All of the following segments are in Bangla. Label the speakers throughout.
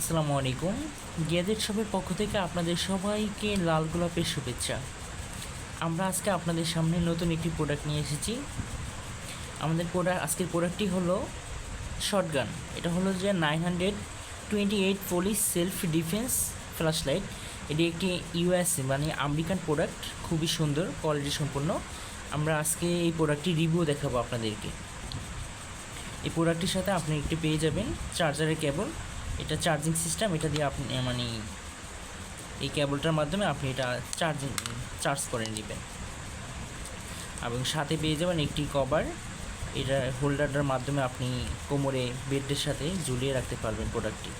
Speaker 1: আসসালামু আলাইকুম। গিয়াদের শপের পক্ষ থেকে আপনাদের সবাইকে লাল গোলাপের শুভেচ্ছা। আমরা আজকে আপনাদের সামনে নতুন একটি প্রোডাক্ট নিয়ে এসেছি। আমাদের প্রোডাক্ট আজকের প্রোডাক্টটি হলো শর্টগান এটা হলো যে nine hundred twenty eight police self defence flash light এটি একটি ইউএসএ মানে আমেরিকান প্রোডাক্ট খুবই সুন্দর কোয়ালিটি সম্পন্ন। আমরা আজকে এই প্রোডাক্টটি রিভিউ দেখাবো আপনাদেরকে। এই প্রোডাক্টটির সাথে আপনি একটি পেয়ে যাবেন চার্জারের কেবল এটা চার্জিং সিস্টেম এটা দিয়ে আপনি মানে এই কেবলটার মাধ্যমে আপনি এটা চার্জিং চার্জ করে নেবেন। এবং সাথে পেয়ে যাবেন একটি কভার এটা হোল্ডারটার মাধ্যমে আপনি কোমরে বেডের সাথে ঝুলিয়ে রাখতে পারবেন প্রোডাক্টটি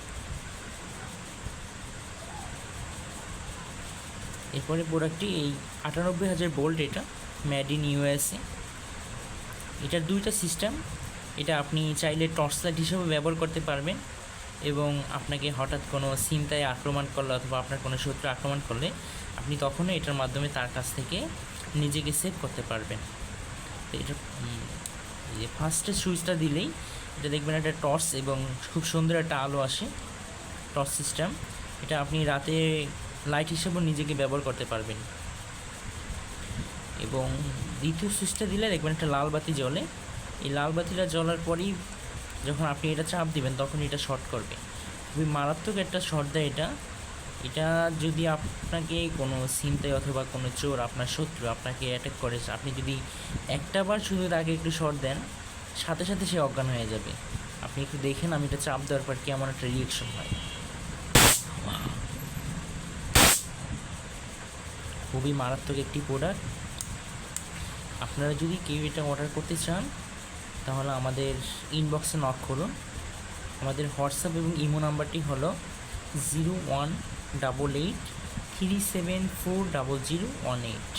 Speaker 1: এরপরে প্রোডাক্টটি এই আটানব্বই হাজার বোল্ট এটা ম্যাড ইন ইউএসএ এটার দুইটা সিস্টেম এটা আপনি চাইলে টর্চ লাইট হিসেবে ব্যবহার করতে পারবেন। এবং আপনাকে হঠাৎ কোনো চিন্তায় আক্রমণ করলে অথবা আপনার কোনো শত্রু আক্রমণ করলে আপনি তখনও এটার মাধ্যমে তার কাছ থেকে নিজেকে সেভ করতে পারবেন। তো এটা ফার্স্টে সুইচটা দিলেই এটা দেখবেন একটা টর্চ এবং খুব সুন্দর একটা আলো আসে, টর্চ সিস্টেম। এটা আপনি রাতে লাইট হিসেবেও নিজেকে ব্যবহার করতে পারবেন। এবং দ্বিতীয় সুইচটা দিলে দেখবেন একটা লাল বাতি জ্বলে। এই লাল বাতিটা জ্বলার পরেই যখন আপনি এটা চাপ দিবেন, তখন এটা শর্ট করবে খুবই মারাত্মক একটা শর্ট দেয় এটা। এটা যদি আপনাকে কোনো চিন্তায় অথবা কোনো চোর, আপনার শত্রু আপনাকে অ্যাটাক করে, আপনি যদি একটা বার শুধু তাকে একটু শর্ট দেন, সাথে সাথে সে অজ্ঞান হয়ে যাবে। আপনি একটু দেখেন আমি এটা চাপ দেওয়ার পর কেমন একটা রিয়েকশন হয়। খুবই মারাত্মক একটি প্রোডাক্ট আপনারা যদি কেউ এটা অর্ডার করতে চান তাহলে আমাদের ইনবক্সে নক করুন। আমাদের হোয়াটসঅ্যাপ এবং ইমো নাম্বারটি হলো zero one double eight three seven four double zero one eight